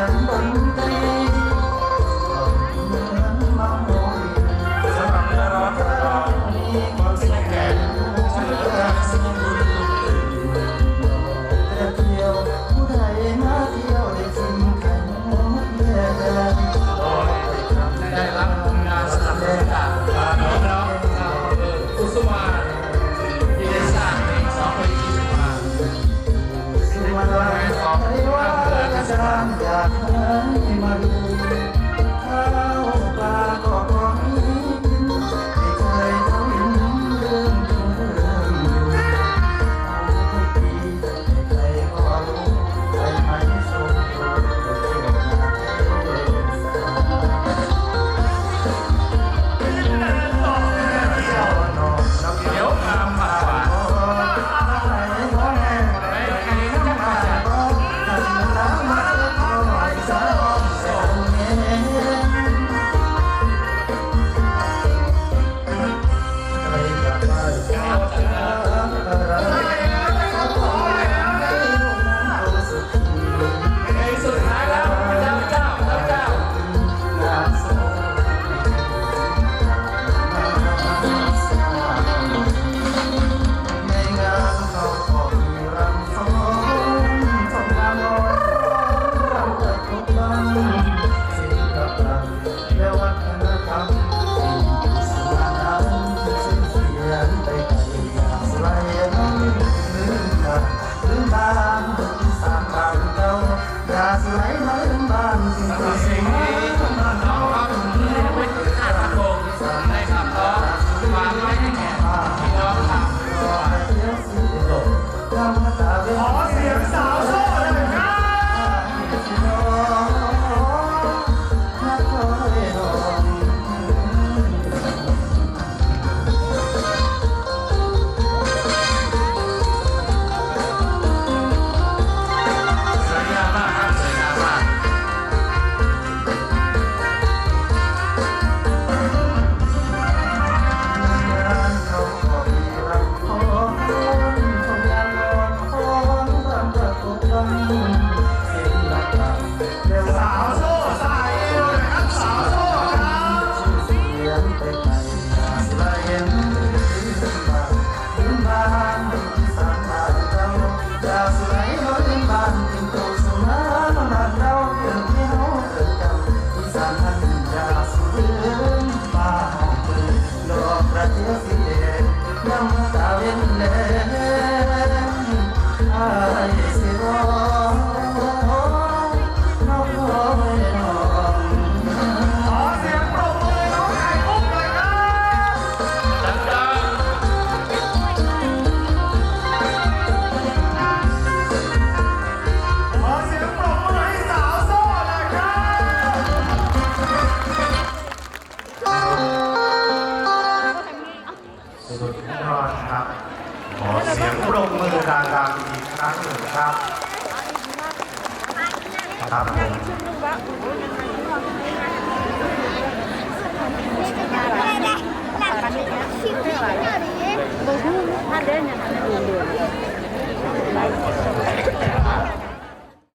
สียงดนตรี amor. จารย์ดาวอีกครั้งหนึ่งครับครับผมดูท่าเดินเนี่ยท่าเดิน